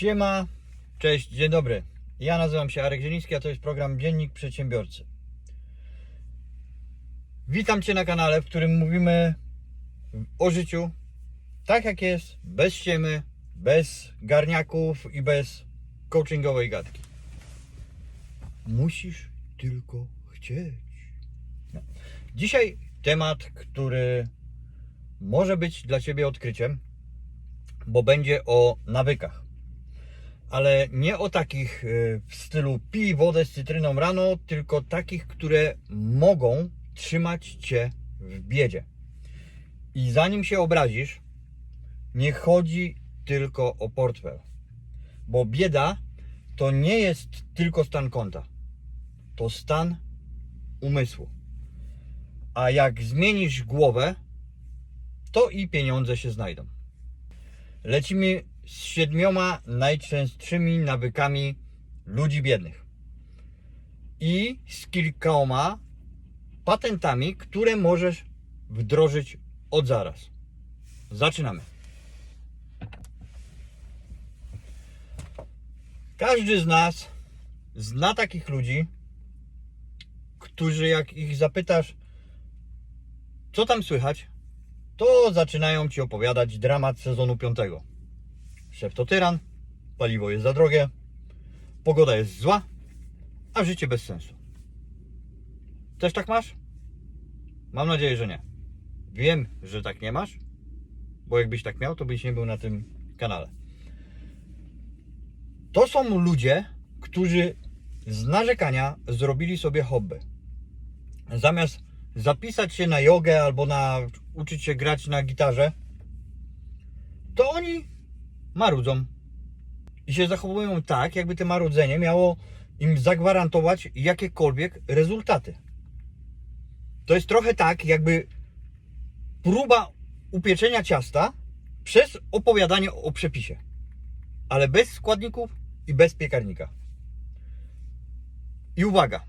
Siema, cześć, dzień dobry. Ja nazywam się Arek Zieliński, a to jest program Dziennik Przedsiębiorcy. Witam Cię na kanale, w którym mówimy o życiu tak jak jest, bez ściemy, bez garniaków i bez coachingowej gadki. Musisz tylko chcieć. No. Dzisiaj temat, który może być dla Ciebie odkryciem, bo będzie o nawykach. Ale nie o takich y, w stylu pij wodę z cytryną rano, tylko takich, które mogą trzymać Cię w biedzie. I zanim się obrazisz, nie chodzi tylko o portfel. Bo bieda to nie jest tylko stan konta. To stan umysłu. A jak zmienisz głowę, to i pieniądze się znajdą. Lecimy z siedmioma najczęstszymi nawykami ludzi biednych. I z kilkoma patentami, które możesz wdrożyć od zaraz. Zaczynamy. Każdy z nas zna takich ludzi, którzy jak ich zapytasz, co tam słychać, to zaczynają ci opowiadać dramat sezonu piątego. Szef to tyran, paliwo jest za drogie, pogoda jest zła, a życie bez sensu. Też tak masz? Mam nadzieję, że nie. Wiem, że tak nie masz, bo jakbyś tak miał, to byś nie był na tym kanale. To są ludzie, którzy z narzekania zrobili sobie hobby. Zamiast zapisać się na jogę albo na uczyć się grać na gitarze, to oni marudzą. I się zachowują tak, jakby to marudzenie miało im zagwarantować jakiekolwiek rezultaty. To jest trochę tak, jakby próba upieczenia ciasta przez opowiadanie o przepisie. Ale bez składników i bez piekarnika. I uwaga,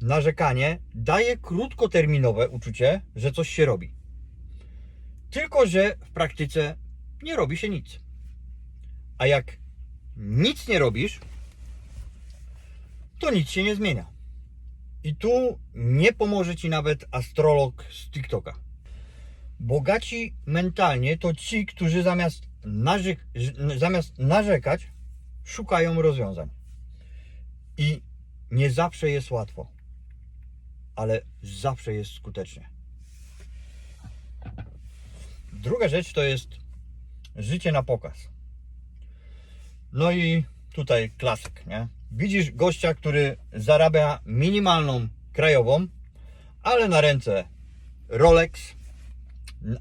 narzekanie daje krótkoterminowe uczucie, że coś się robi. Tylko, że w praktyce nie robi się nic. A jak nic nie robisz, to nic się nie zmienia. I tu nie pomoże ci nawet astrolog z TikToka. Bogaci mentalnie to ci, którzy zamiast, narzek, zamiast narzekać, szukają rozwiązań. I nie zawsze jest łatwo, ale zawsze jest skutecznie. Druga rzecz to jest życie na pokaz. No i tutaj klasyk, nie? Widzisz gościa, który zarabia minimalną krajową, ale na ręce Rolex,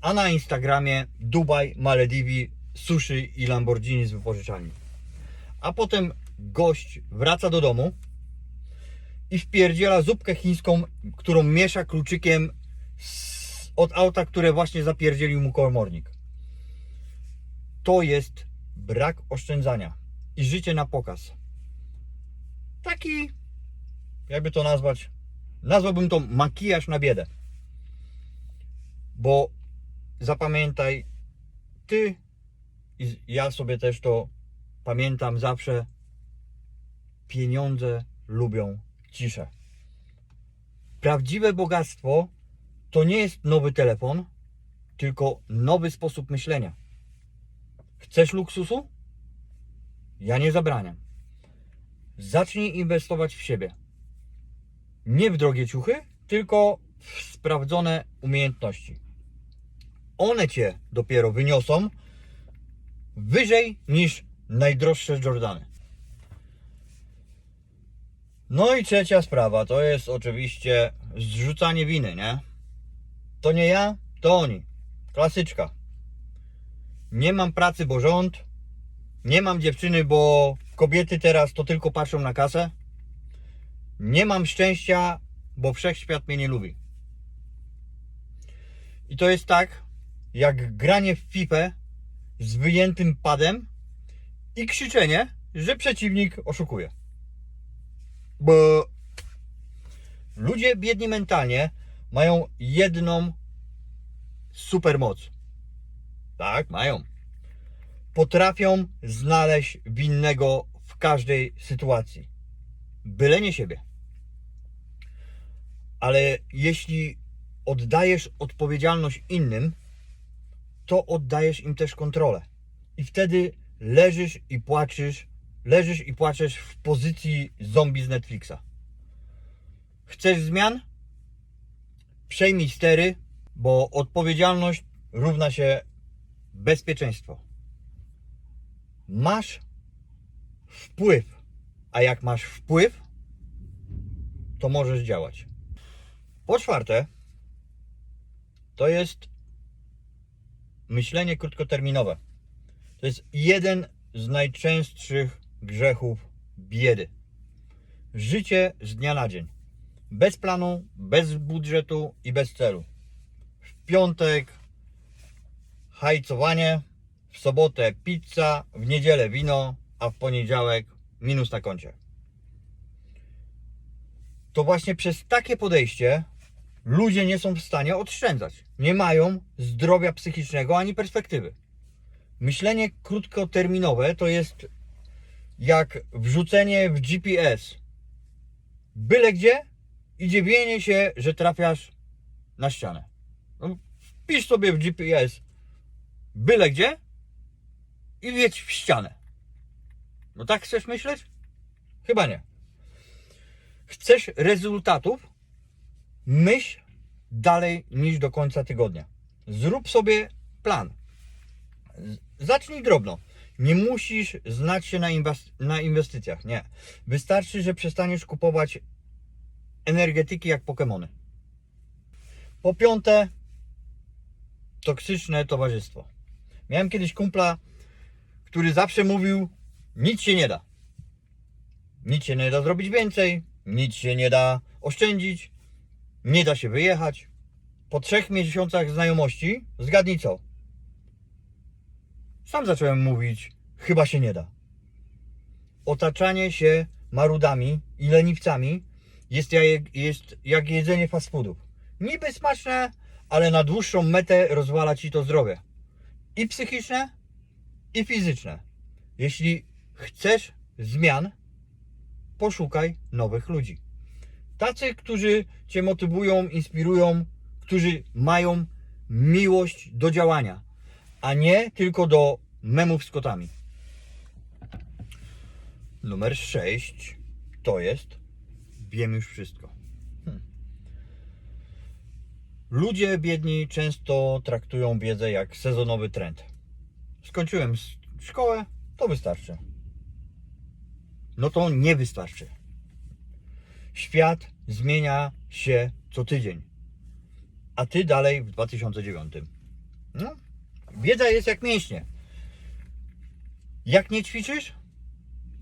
a na Instagramie Dubaj, Malediwi, sushi i Lamborghini z wypożyczalni. A potem gość wraca do domu i wpierdziela zupkę chińską, którą miesza kluczykiem z, od auta, które właśnie zapierdzielił mu komornik. To jest brak oszczędzania i życie na pokaz. Taki, jakby to nazwać, nazwałbym to makijaż na biedę. Bo zapamiętaj, ty i ja sobie też to pamiętam zawsze, pieniądze lubią ciszę. Prawdziwe bogactwo to nie jest nowy telefon, tylko nowy sposób myślenia. Chcesz luksusu? Ja nie zabraniam. Zacznij inwestować w siebie. Nie w drogie ciuchy, tylko w sprawdzone umiejętności. One cię dopiero wyniosą wyżej niż najdroższe Jordany. No i trzecia sprawa to jest oczywiście zrzucanie winy, nie? To nie ja, to oni. Klasyczka. Nie mam pracy, bo rząd. Nie mam dziewczyny, bo kobiety teraz to tylko patrzą na kasę. Nie mam szczęścia, bo wszechświat mnie nie lubi. I to jest tak, jak granie w FIFA z wyjętym padem i krzyczenie, że przeciwnik oszukuje. Bo ludzie biedni mentalnie mają jedną supermoc. Tak, mają. Potrafią znaleźć winnego w każdej sytuacji. Byle nie siebie. Ale jeśli oddajesz odpowiedzialność innym, to oddajesz im też kontrolę. I wtedy leżysz i płaczesz, leżysz i płaczesz w pozycji zombie z Netflixa. Chcesz zmian? Przejmij stery, bo odpowiedzialność równa się bezpieczeństwo. Masz wpływ, a jak masz wpływ, to możesz działać. Po czwarte, to jest myślenie krótkoterminowe. To jest jeden z najczęstszych grzechów biedy. Życie z dnia na dzień. Bez planu, bez budżetu i bez celu. W piątek hajcowanie, w sobotę pizza, w niedzielę wino, a w poniedziałek minus na koncie. To właśnie przez takie podejście ludzie nie są w stanie oszczędzać. Nie mają zdrowia psychicznego ani perspektywy. Myślenie krótkoterminowe to jest jak wrzucenie w GPS. Byle gdzie i dziwienie się, że trafiasz na ścianę. No, wpisz sobie w GPS byle gdzie i wiedź w ścianę. No tak chcesz myśleć? Chyba nie. Chcesz rezultatów? Myśl dalej niż do końca tygodnia. Zrób sobie plan. Zacznij drobno. Nie musisz znać się na, inwes- na inwestycjach. Nie. Wystarczy, że przestaniesz kupować energetyki jak Pokemony. Po piąte, toksyczne towarzystwo. Miałem kiedyś kumpla, który zawsze mówił: Nic się nie da. Nic się nie da zrobić więcej, nic się nie da oszczędzić, nie da się wyjechać. Po trzech miesiącach znajomości, zgadnij co? Sam zacząłem mówić: Chyba się nie da. Otaczanie się marudami i leniwcami jest jak, jest jak jedzenie fast foodów. Niby smaczne, ale na dłuższą metę rozwala ci to zdrowie. I psychiczne, i fizyczne. Jeśli chcesz zmian, poszukaj nowych ludzi. Tacy, którzy cię motywują, inspirują, którzy mają miłość do działania, a nie tylko do memów z kotami. Numer 6 to jest wiem już wszystko. Hmm. Ludzie biedni często traktują wiedzę jak sezonowy trend. Skończyłem szkołę, to wystarczy. No to nie wystarczy. Świat zmienia się co tydzień, a ty dalej w 2009. No, wiedza jest jak mięśnie. Jak nie ćwiczysz,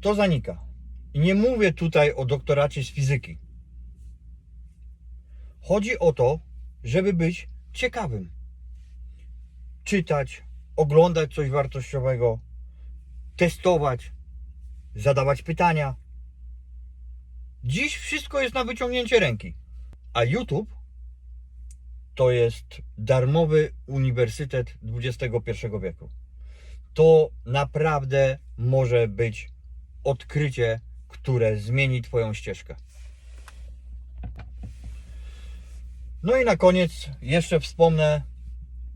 to zanika. I nie mówię tutaj o doktoracie z fizyki. Chodzi o to, żeby być ciekawym. Czytać, oglądać coś wartościowego, testować, zadawać pytania. Dziś wszystko jest na wyciągnięcie ręki, a YouTube to jest darmowy uniwersytet XXI wieku. To naprawdę może być odkrycie, które zmieni Twoją ścieżkę. No i na koniec jeszcze wspomnę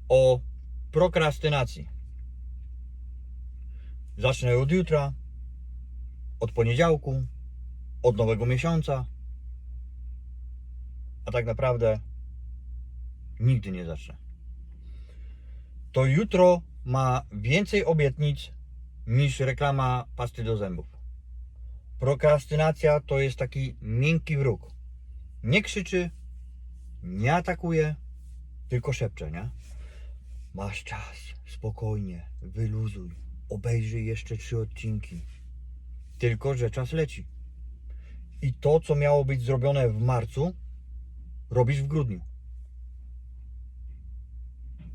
o prokrastynacji. Zacznę od jutra, od poniedziałku, od nowego miesiąca, a tak naprawdę nigdy nie zacznę. To jutro ma więcej obietnic niż reklama pasty do zębów. Prokrastynacja to jest taki miękki wróg. Nie krzyczy, nie atakuje, tylko szepcze, nie? Masz czas, spokojnie, wyluzuj, obejrzyj jeszcze trzy odcinki. Tylko, że czas leci. I to, co miało być zrobione w marcu, robisz w grudniu.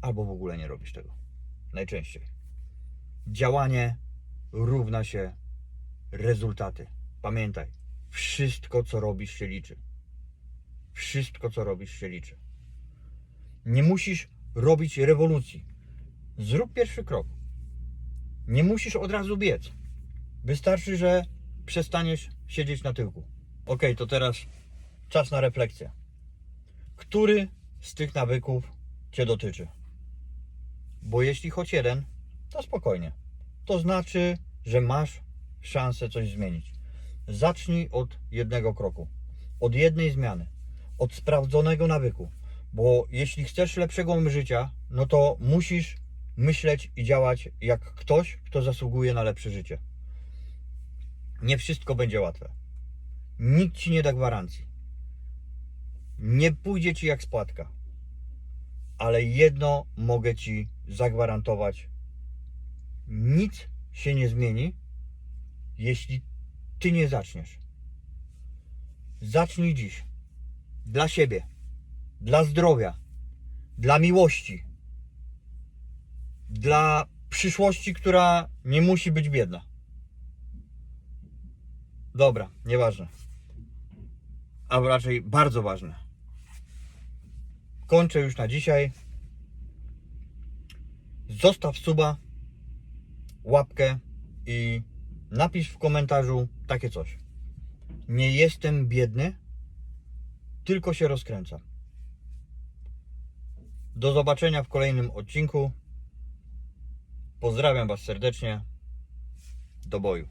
Albo w ogóle nie robisz tego. Najczęściej. Działanie równa się rezultaty. Pamiętaj, wszystko, co robisz, się liczy. Wszystko, co robisz, się liczy. Nie musisz robić rewolucji. Zrób pierwszy krok. Nie musisz od razu biec. Wystarczy, że przestaniesz siedzieć na tyłku. Ok, to teraz czas na refleksję. Który z tych nawyków Cię dotyczy? Bo jeśli choć jeden, to spokojnie. To znaczy, że masz szansę coś zmienić. Zacznij od jednego kroku, od jednej zmiany, od sprawdzonego nawyku. Bo jeśli chcesz lepszego życia, no to musisz myśleć i działać jak ktoś, kto zasługuje na lepsze życie. Nie wszystko będzie łatwe. Nikt ci nie da gwarancji. Nie pójdzie ci jak spłatka. Ale jedno mogę ci zagwarantować: nic się nie zmieni, jeśli ty nie zaczniesz. Zacznij dziś. Dla siebie, dla zdrowia, dla miłości, dla przyszłości, która nie musi być biedna. Dobra, nieważne. A raczej bardzo ważne. Kończę już na dzisiaj. Zostaw suba, łapkę i napisz w komentarzu takie coś. Nie jestem biedny, tylko się rozkręcam. Do zobaczenia w kolejnym odcinku. Pozdrawiam Was serdecznie. Do boju.